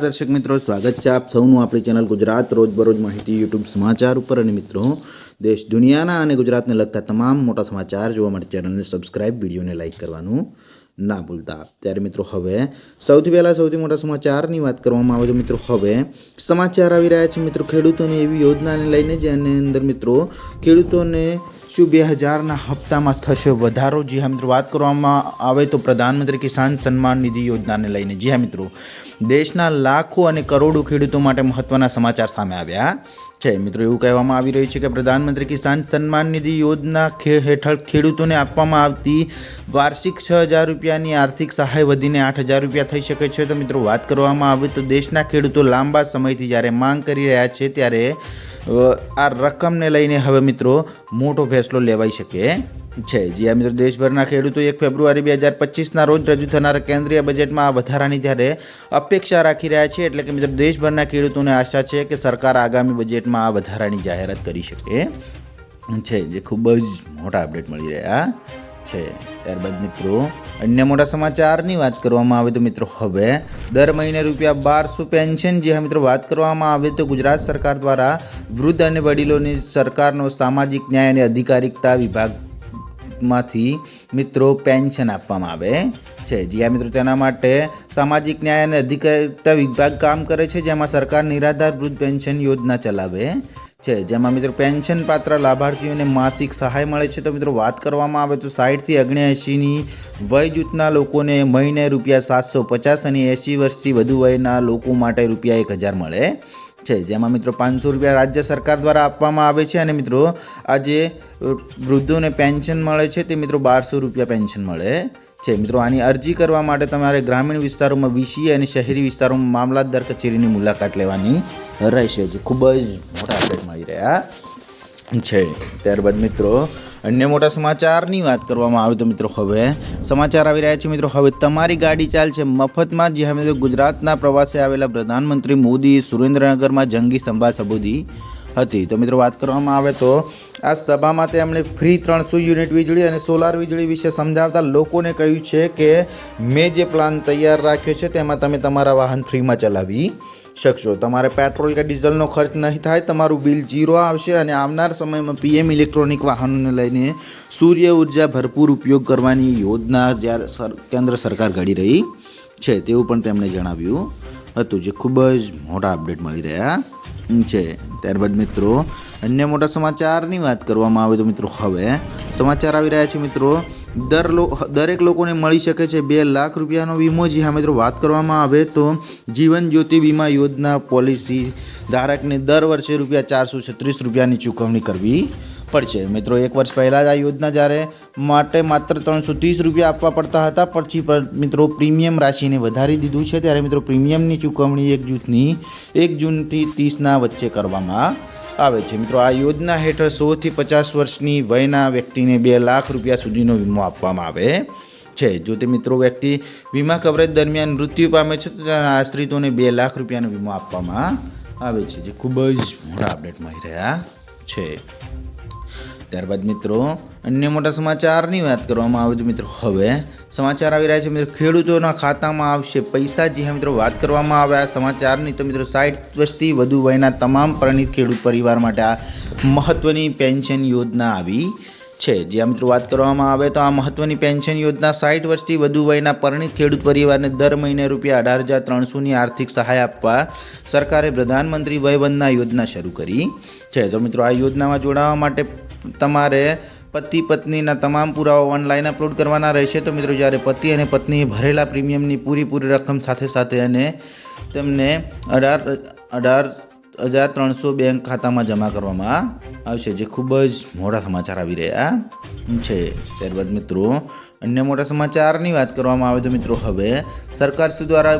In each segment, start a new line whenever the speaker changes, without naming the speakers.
દર્શક મિત્રો, સ્વાગત છે આપ સૌનું આપણી ચેનલ ગુજરાત રોજબરોજ માહિતી યુટ્યુબ સમાચાર ઉપર. અને મિત્રો, દેશ દુનિયાના અને ગુજરાતને લગતા તમામ મોટા સમાચાર જોવા માટે ચેનલને સબસ્ક્રાઇબ, વિડીયોને લાઇક કરવાનું ના ભૂલતા. ત્યારે મિત્રો, હવે સૌથી પહેલાં સૌથી મોટા સમાચારની વાત કરવામાં આવે તો મિત્રો, હવે સમાચાર આવી રહ્યા છે. મિત્રો, ખેડૂતોની એવી યોજનાને લઈને જેની અંદર મિત્રો, ખેડૂતોને શું બે હજારના હપ્તામાં થશે વધારો. જી હા મિત્રો, વાત કરવામાં આવે તો પ્રધાનમંત્રી કિસાન સન્માન નિધિ યોજનાને લઈને. જી હા મિત્રો, દેશના લાખો અને કરોડો ખેડૂતો માટે મહત્વના સમાચાર સામે આવ્યા છે. મિત્રો, એવું કહેવામાં આવી રહ્યું છે કે પ્રધાનમંત્રી કિસાન સન્માન નિધિ યોજના હેઠળ ખેડૂતોને આપવામાં આવતી વાર્ષિક છ હજાર રૂપિયાની આર્થિક સહાય વધીને આઠ હજાર રૂપિયા થઈ શકે છે. તો મિત્રો, વાત કરવામાં આવે તો દેશના ખેડૂતો લાંબા સમયથી જ્યારે માંગ કરી રહ્યા છે, ત્યારે આ રકમને લઈને હવે મિત્રો મોટો ફેસલો લેવાઈ શકે છે. જી આ મિત્રો દેશભરના ખેડૂતો એક ફેબ્રુઆરી બે હજાર પચીસના રોજ રજૂ થનારા કેન્દ્રીય બજેટમાં આ વધારાની જ્યારે અપેક્ષા રાખી રહ્યા છે એટલે કે મિત્રો દેશભરના ખેડૂતોને આશા છે કે સરકાર આગામી બજેટમાં આ વધારાની જાહેરાત કરી શકે છે. જે ખૂબ જ મોટા અપડેટ મળી રહ્યા. છે. ત્યારબાદ મિત્રો, અન્ય મોટા સમાચારની વાત કરવામાં આવે તો મિત્રો હવે દર મહિને રૂપિયા બારસો પેન્શન જે મિત્રો વાત કરવામાં આવે તો ગુજરાત સરકાર દ્વારા વૃદ્ધ અને વડીલોની સરકારનો સામાજિક ન્યાય અને અધિકારિકતા વિભાગમાંથી મિત્રો પેન્શન આપવામાં આવે છે. જ્યાં મિત્રો, તેના માટે સામાજિક ન્યાય અને અધિકારિતા વિભાગ કામ કરે છે, જેમાં સરકાર નિરાધાર વૃદ્ધ પેન્શન યોજના ચલાવે છે. જેમાં મિત્રો પેન્શન પાત્ર લાભાર્થીઓને માસિક સહાય મળે છે. તો મિત્રો વાત કરવામાં આવે તો સાઠથી અગ્નેએંશીની વય જૂથના લોકોને મહિને રૂપિયા સાતસો પચાસ અને એંશી વર્ષથી વધુ વયના લોકો માટે રૂપિયા એક હજાર મળે. છે. જેમાં મિત્રો પાંચસો રૂપિયા રાજ્ય સરકાર દ્વારા આપવામાં આવે છે અને મિત્રો આ જે વૃદ્ધોને પેન્શન મળે છે તે મિત્રો બારસો રૂપિયા પેન્શન મળે છે. મિત્રો આની અરજી કરવા માટે તમારે ગ્રામીણ વિસ્તારોમાં વીસી અને શહેરી વિસ્તારોમાં મામલતદાર કચેરીની મુલાકાત લેવાની રહેશે. જે ખૂબ જ મોટા અપડેટ મળી રહ્યા છે. ત્યારબાદ મિત્રો અન્ય મોટા સમાચારની વાત કરવામાં આવે તો મિત્રો હવે સમાચાર આવી રહ્યા છે મિત્રો. હવે તમારી ગાડી ચાલશે મફતમાં. જે હવે ગુજરાતના પ્રવાસે આવેલા પ્રધાનમંત્રી મોદી સુરેન્દ્રનગરમાં જંગી સંભા સંબોધી હતી. તો મિત્રો, વાત કરવામાં આવે તો આ સભામાં તેમણે ફ્રી ત્રણસો યુનિટ વીજળી અને સોલાર વીજળી વિશે સમજાવતા લોકોને કહ્યું છે કે મેં જે પ્લાન તૈયાર રાખ્યો છે તેમાં તમે તમારા વાહન ફ્રીમાં ચલાવી શકશો. તમારે પેટ્રોલ કે ડીઝલનો ખર્ચ નહીં થાય, તમારું બિલ જીરો આવશે અને આવનાર સમયમાં પીએમ ઇલેક્ટ્રોનિક વાહનોને લઈને સૂર્ય ઊર્જા ભરપૂર ઉપયોગ કરવાની યોજના જ્યારે કેન્દ્ર સરકાર ઘડી રહી છે તેવું પણ તેમણે જણાવ્યું હતું, જે ખૂબ જ મોટા અપડેટ મળી રહ્યા. છે. ત્યારબાદ મિત્રો, અન્ય મોટા સમાચારની વાત કરવામાં આવે તો મિત્રો હવે સમાચાર આવી રહ્યા છે મિત્રો. દર દરેક લોકોને મળી શકે છે બે લાખ રૂપિયાનો વીમો. જે હા મિત્રો, વાત કરવામાં આવે તો જીવન જ્યોતિ વીમા યોજના પોલિસી ધારકને દર વર્ષે રૂપિયા ચારસો છત્રીસ રૂપિયાની ચૂકવણી કરવી પડશે મિત્રો, એક વર્ષ પહેલાં જ આ યોજના જ્યારે માટે માત્ર ત્રણસો ત્રીસ રૂપિયા આપવા પડતા હતા, પછી મિત્રો પ્રીમિયમ રાશિને વધારી દીધું છે, ત્યારે મિત્રો પ્રીમિયમની ચૂકવણી એક જૂથની એક જૂનથી ત્રીસના વચ્ચે કરવામાં આવે છે. મિત્રો, આ યોજના હેઠળ સોથી પચાસ વર્ષની વયના વ્યક્તિને બે લાખ રૂપિયા સુધીનો વીમો આપવામાં આવે છે. જો તે મિત્રો વ્યક્તિ વીમા કવરેજ દરમિયાન મૃત્યુ પામે છે, તો તેના આશ્રિતોને બે લાખ રૂપિયાનો વીમો આપવામાં આવે છે, જે ખૂબ જ મોટા અપડેટ મળી રહ્યા છે. ત્યારબાદ મિત્રો, અન્ય મોટા સમાચારની વાત કરવામાં આવે તો મિત્રો હવે સમાચાર આવી રહ્યા છે. મિત્રો, ખેડૂતોના ખાતામાં આવશે પૈસા. જે હા, મિત્રો, વાત કરવામાં આવે આ સમાચારની તો મિત્રો સાઠ વર્ષથી વધુ વયના તમામ પરિણિત ખેડૂત પરિવાર માટે આ મહત્ત્વની પેન્શન યોજના આવી છે. જ્યાં મિત્રો, વાત કરવામાં આવે તો આ મહત્ત્વની પેન્શન યોજના સાઠ વર્ષથી વધુ વયના પરિણિત ખેડૂત પરિવારને દર મહિને રૂપિયા અઢાર હજાર ત્રણસોની આર્થિક સહાય આપવા સરકારે પ્રધાનમંત્રી વયવંદના યોજના શરૂ કરી છે. તો મિત્રો, આ યોજનામાં જોડાવા માટે તમારે પતિ પત્નીના તમામ પુરાવા ઓનલાઈન અપલોડ કરવાના રહેશે. તો મિત્રો જ્યારે પતિ અને પત્નીએ ભરેલા પ્રીમિયમની પૂરેપૂરી રકમ સાથે સાથે અને તેમને અઢાર અઢાર હજાર ત્રણસો બેંક ખાતામાં જમા કરવામાં આવશે, જે ખૂબ જ મોટા સમાચાર આવી રહ્યા છે. ત્યારબાદ મિત્રો, અન્ય મોટા સમાચારની વાત કરવામાં આવે તો મિત્રો, હવે સરકાર દ્વારા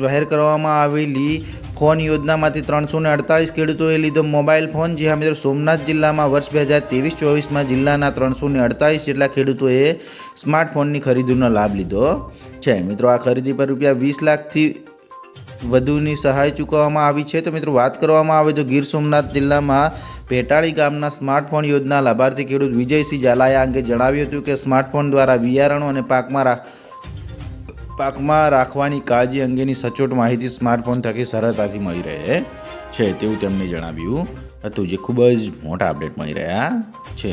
જાહેર કરવામાં આવેલી ફોન યોજનામાંથી ત્રણસો ને અડતાલીસ ખેડૂતોએ લીધો મોબાઈલ ફોન, જે હા મિત્રો સોમનાથ જિલ્લામાં વર્ષ બે હજાર ત્રેવીસ ચોવીસમાં જિલ્લાના ત્રણસો ને અડતાલીસ જેટલા ખેડૂતોએ સ્માર્ટફોનની ખરીદીનો લાભ લીધો છે. મિત્રો, આ ખરીદી પર રૂપિયા વીસ લાખથી વધુની સહાય ચૂકવવામાં આવી છે. તો મિત્રો, વાત કરવામાં આવે તો ગીર સોમનાથ જિલ્લામાં પેટાળી ગામના સ્માર્ટફોન યોજના લાભાર્થી ખેડૂત વિજયસિંહ ઝાલાએ આ અંગે જણાવ્યું હતું કે સ્માર્ટફોન દ્વારા બિયારણો અને પાકમાં રાખ પાકમાં રાખવાની કાળજી અંગેની સચોટ માહિતી સ્માર્ટફોન થકી સરળતાથી મળી રહે છે તેવું તેમણે જણાવ્યું હતું, જે ખૂબ જ મોટા અપડેટ મળી રહ્યા છે.